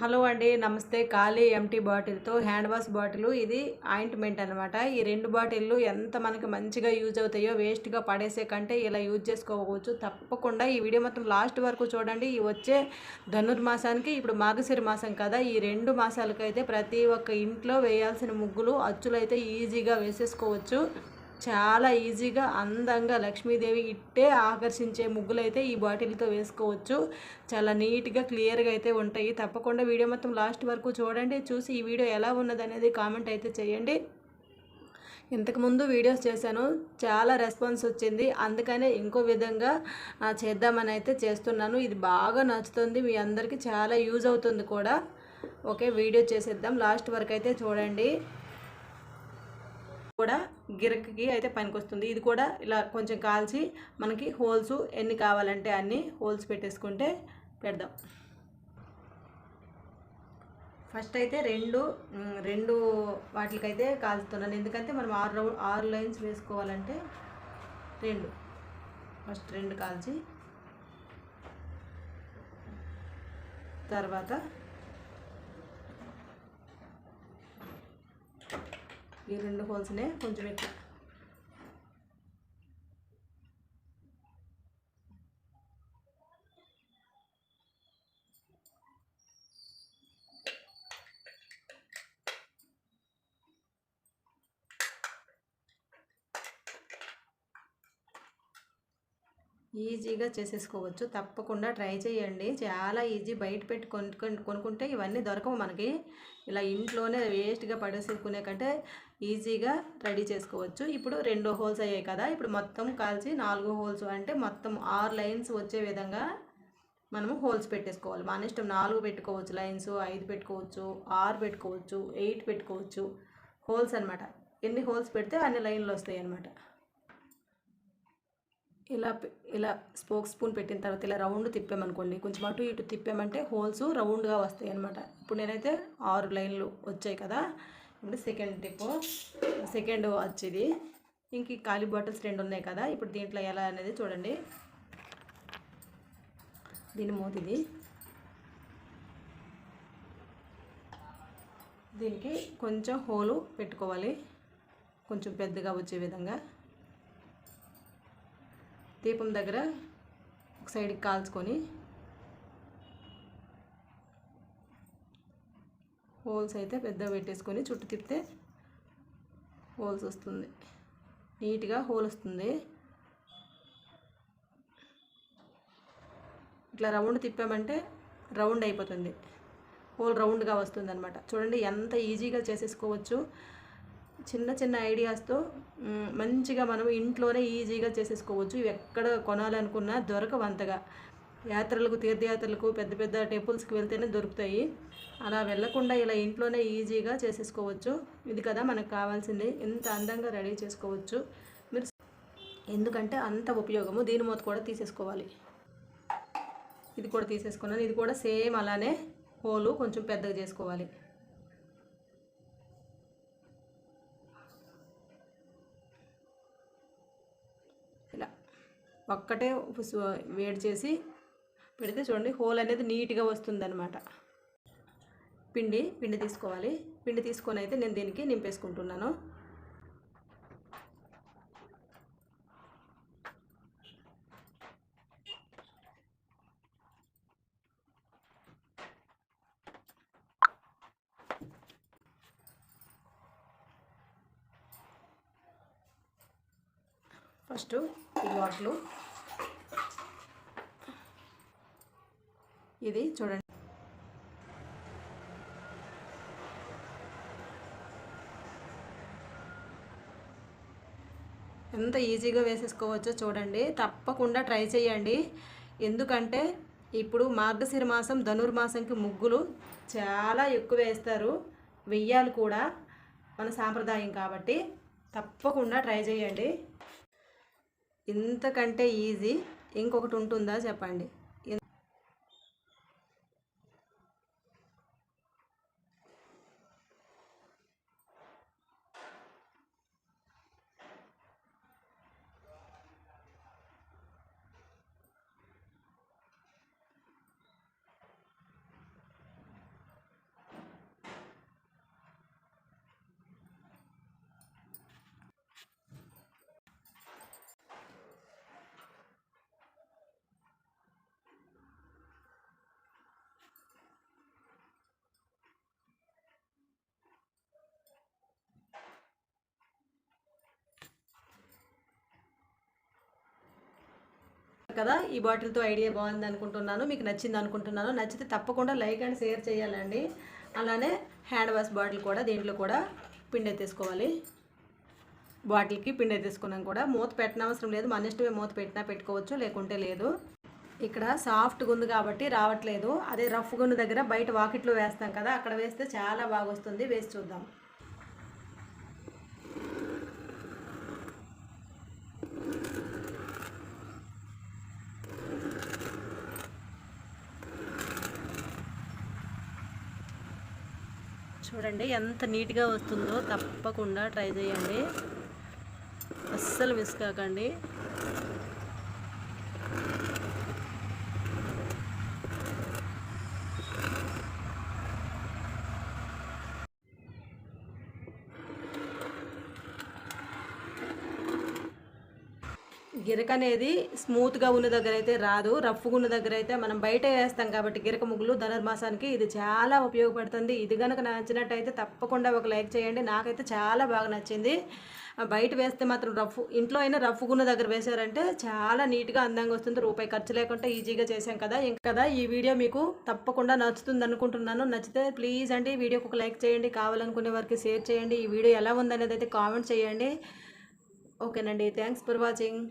Hello అండి నమస్తే. ఖాళీ ఎంటీ బాటిల్తో హ్యాండ్ వాష్ బాటిల్. ఇది ఆయింట్మెంట్ అనమాట ఈ రెండు బాటిల్లు ఎంత మనకి మంచిగా యూజ్ అవుతాయో వేస్ట్గా పడేసే కంటే ఇలా యూజ్ చేసుకోవచ్చు. తప్పకుండా ఈ వీడియో మొత్తం లాస్ట్ వరకు చూడండి. ఈ వచ్చే ధనుర్మాసానికి ఇప్పుడు మాఘశిర మాసం కదా ఈ రెండు మాసాలకైతే ప్రతి ఒక్క ఇంట్లో వేయాల్సిన ముగ్గులు అచ్చులు అయితే ఈజీగా వేసేసుకోవచ్చు. చాలా ఈజీగా అందంగా లక్ష్మీదేవి ఇట్టే ఆకర్షించే ముగ్గులు అయితే ఈ బాటిల్తో వేసుకోవచ్చు. చాలా నీట్గా క్లియర్గా అయితే ఉంటాయి. తప్పకుండా వీడియో మొత్తం లాస్ట్ వరకు చూడండి. చూసి ఈ వీడియో ఎలా ఉన్నది అనేది కామెంట్ అయితే చేయండి. ఇంతకుముందు వీడియోస్ చేశాను. చాలా రెస్పాన్స్ వచ్చింది. అందుకనే ఇంకో విధంగా చేద్దామని అయితే చేస్తున్నాను. ఇది బాగా నచ్చుతుంది. మీ అందరికీ చాలా యూజ్ అవుతుంది కూడా. ఓకే వీడియో చేసేద్దాం. లాస్ట్ వరకు అయితే చూడండి. కూడా గిరకకి అయితే పనికొస్తుంది. ఇది కూడా ఇలా కొంచెం కాల్చి మనకి హోల్స్ ఎన్ని కావాలంటే అన్ని హోల్స్ పెట్టేసుకుంటే పెడదాం. ఫస్ట్ అయితే రెండు రెండు వాటికైతే కాల్చుతున్నాను. ఎందుకంటే మనం ఆరు రౌ ఆరు లైన్స్ వేసుకోవాలంటే రెండు. ఫస్ట్ రెండు కాల్చి తర్వాత ఈ రెండు హోల్స్నే కొంచెం ఇట్లా ఈజీగా చేసేసుకోవచ్చు. తప్పకుండా ట్రై చేయండి. చాలా ఈజీ. బయట పెట్టి కొనుక్కుంటే ఇవన్నీ దొరకవు మనకి. ఇలా ఇంట్లోనే వేస్ట్గా పడేసుకునే కంటే ఈజీగా రెడీ చేసుకోవచ్చు. ఇప్పుడు రెండు హోల్స్ అయ్యాయి కదా. ఇప్పుడు మొత్తం కాల్చి నాలుగు హోల్స్ అంటే మొత్తం ఆరు లైన్స్ వచ్చే విధంగా మనము హోల్స్ పెట్టేసుకోవాలి. మన ఇష్టం నాలుగు పెట్టుకోవచ్చు. లైన్స్ ఐదు పెట్టుకోవచ్చు. ఆరు పెట్టుకోవచ్చు. ఎయిట్ పెట్టుకోవచ్చు. హోల్స్ అన్నమాట. ఎన్ని హోల్స్ పెడితే అన్ని లైన్లు వస్తాయి అన్నమాట ఇలా ఇలా స్పోక్ స్పూన్ పెట్టిన తర్వాత ఇలా రౌండ్ తిప్పామనుకోండి కొంచెం అటు ఇటు తిప్పామంటే హోల్స్ రౌండ్గా వస్తాయి అనమాట ఇప్పుడు నేనైతే ఆరు లైన్లు వచ్చాయి కదా ఇప్పుడు సెకండ్ టిప్ సెకండ్ వచ్చేది. ఇంక ఈ ఖాళీ బాటిల్స్ రెండు ఉన్నాయి కదా ఇప్పుడు దీంట్లో ఎలా అనేది చూడండి. దీని మూతిది. దీనికి కొంచెం హోలు పెట్టుకోవాలి కొంచెం పెద్దగా వచ్చే విధంగా. దీపం దగ్గర ఒక సైడ్కి కాల్చుకొని హోల్స్ అయితే పెద్దగా పెట్టేసుకొని చుట్టూ తిప్పితే హోల్స్ వస్తుంది. నీట్గా హోల్ వస్తుంది. ఇట్లా రౌండ్ తిప్పామంటే రౌండ్ అయిపోతుంది. హోల్ రౌండ్గా వస్తుంది అనమాట చూడండి ఎంత ఈజీగా చేసేసుకోవచ్చు. చిన్న చిన్న ఐడియాస్తో మంచిగా మనం ఇంట్లోనే ఈజీగా చేసేసుకోవచ్చు. ఇవి ఎక్కడ కొనాలనుకున్నా దొరకవు అంతగా యాత్రలకు తీర్థయాత్రలకు పెద్ద పెద్ద టెంపుల్స్కి వెళ్తేనే దొరుకుతాయి. అలా వెళ్ళకుండా ఇలా ఇంట్లోనే ఈజీగా చేసేసుకోవచ్చు. ఇది కదా మనకు కావాల్సింది. ఎంత అందంగా రెడీ చేసుకోవచ్చు. మీరు ఎందుకంటే అంత ఉపయోగము. దీని మూత కూడా తీసేసుకోవాలి. ఇది కూడా తీసేసుకున్నాను. ఇది కూడా సేమ్ అలానే హోలు కొంచెం పెద్దగా చేసుకోవాలి. ఒక్కటే వేడి చేసి పెడితే చూడండి హోల్ అనేది నీట్గా వస్తుందన్నమాట. పిండి పిండి తీసుకోవాలి. పిండి తీసుకొని అయితే నేను దీనికి నింపేసుకుంటున్నాను. ఫస్ట్ ఈ బాటిల్ ఇది చూడండి. ఎంత ఈజీగా వేసేసుకోవచ్చో చూడండి. తప్పకుండా ట్రై చేయండి. ఎందుకంటే ఇప్పుడు మార్గశిర మాసం ధనుర్మాసంకి ముగ్గులు చాలా ఎక్కువ వేస్తారు. వెయ్యాలు కూడా మన సాంప్రదాయం కాబట్టి తప్పకుండా ట్రై చేయండి. ఇంతకంటే ఈజీ. ఇంకొకటి ఉంటుందా చెప్పండి? కదా ఈ బాటిల్తో ఐడియా బాగుంది అనుకుంటున్నాను మీకు నచ్చింది అనుకుంటున్నాను నచ్చితే తప్పకుండా లైక్ అండ్ షేర్ చేయాలండి. అలానే హ్యాండ్ వాష్ బాటిల్ కూడా దీంట్లో కూడా పిండి తీసుకోవాలి బాటిల్కి పిండి తీసుకున్నాం కూడా. మూత పెట్టనవసరం లేదు మన ఇష్టమే మూత పెట్టినా పెట్టుకోవచ్చు లేకుంటే లేదు. ఇక్కడ సాఫ్ట్గా ఉంది కాబట్టి రావట్లేదు. అదే రఫ్గా ఉన్న దగ్గర బయట వాకిట్లో వేస్తాం కదా అక్కడ వేస్తే చాలా బాగా వస్తుంది వేసి చూద్దాం. చూడండి ఎంత నీట్గా వస్తుందో తప్పకుండా ట్రై చేయండి. అస్సలు మిస్ కాకండి. గిరక అనేది స్మూత్గా ఉన్న దగ్గర అయితే రాదు రఫ్గా ఉన్న దగ్గర అయితే మనం బయట వేస్తాం కాబట్టి గిరక ముగ్గులు ధనుర్మాసానికి ఇది చాలా ఉపయోగపడుతుంది. ఇది కనుక నచ్చినట్టయితే తప్పకుండా ఒక లైక్ చేయండి. నాకైతే చాలా బాగా నచ్చింది. బయట వేస్తే మాత్రం రఫ్ ఇంట్లో అయినా రఫ్గా ఉన్న దగ్గర వేశారంటే చాలా నీట్గా అందంగా వస్తుంది. రూపాయి ఖర్చు లేకుండా ఈజీగా చేశాం కదా. ఇంకా కదా ఈ వీడియో మీకు తప్పకుండా నచ్చుతుంది అనుకుంటున్నాను. నచ్చితే ప్లీజ్ అండి వీడియోకి ఒక లైక్ చేయండి. కావాలనుకునే వారికి షేర్ చేయండి. ఈ వీడియో ఎలా ఉందనేది అయితే కామెంట్ చేయండి. ఓకేనండి. Thanks for watching